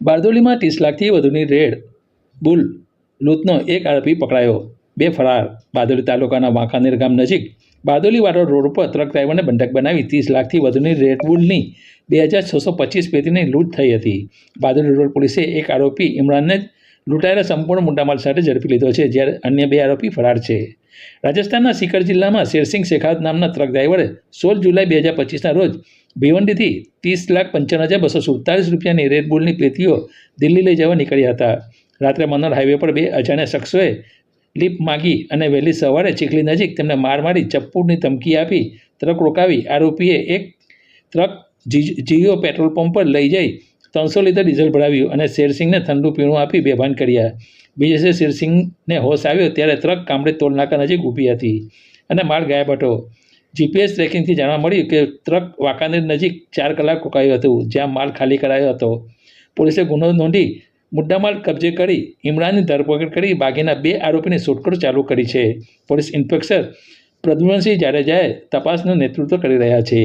બારદોલીમાં ત્રીસ લાખથી વધુની રેડ બુલ લૂંટનો એક આરોપી પકડાયો. બે ફરાર. બારડોલી તાલુકાના વાંકાનેર ગામ નજીક બારદોલીવાળો રોડ ઉપર ટ્રક ડ્રાઈવરને બંધક બનાવી ત્રીસ લાખથી વધુની રેડ બુલની બે હજાર છસો પચીસ પેટીની લૂંટ થઈ હતી. બારડોલી રોડ પોલીસે એક આરોપી ઇમરાનને જ લૂંટાયેલા સંપૂર્ણ મુદ્દામાલ સાથે ઝડપી લીધો છે, જ્યારે અન્ય બે આરોપી ફરાર છે. રાજસ્થાનના સિકર જિલ્લામાં શેરસિંહ શેખાવત નામના ટ્રક ડ્રાઈવરે સોળ જુલાઈ બે હજાર પચીસના રોજ ભિવંડીથી ત્રીસ લાખ પંચાવન હજાર બસો સુડતાલીસ રૂપિયાની રેડ બુલની પેટીઓ દિલ્હી લઈ જવા નીકળ્યા હતા. રાત્રે મનોર હાઈવે પર બે અજાણ્યા શખ્સોએ લીપ માગી અને વહેલી સવારે ચીખલી નજીક તેમને માર મારી ચપ્પુની ધમકી આપી ટ્રક રોકાવી આરોપીએ એક ટ્રક જીઓ પેટ્રોલ પંપ પર લઈ જઈ ત્રણસો લીટર ડીઝલ ભરાવ્યું અને શેરસિંહને ઠંડુ પીણું આપી બેભાન કર્યા. બીજે દિવસે શેરસિંહને હોશ આવ્યો ત્યારે ટ્રક કામડે ટોલનાકા નજીક ઊભી હતી અને માલ ગાયબ હતો. જીપીએસ ટ્રેકિંગથી જાણવા મળ્યું કે ટ્રક વાંકાનેર નજીક ચાર કલાક રોકાયું હતું, જ્યાં માલ ખાલી કરાયો હતો. પોલીસે ગુનો નોંધી મુદ્દામાલ કબજે કરી ઇમરાનની ધરપકડ કરી બાકીના બે આરોપીની શોધખોળ ચાલુ કરી છે. પોલીસ ઇન્સ્પેક્ટર પ્રદ્યુમનસિંહ જાડેજાએ તપાસનું નેતૃત્વ કરી રહ્યા છે.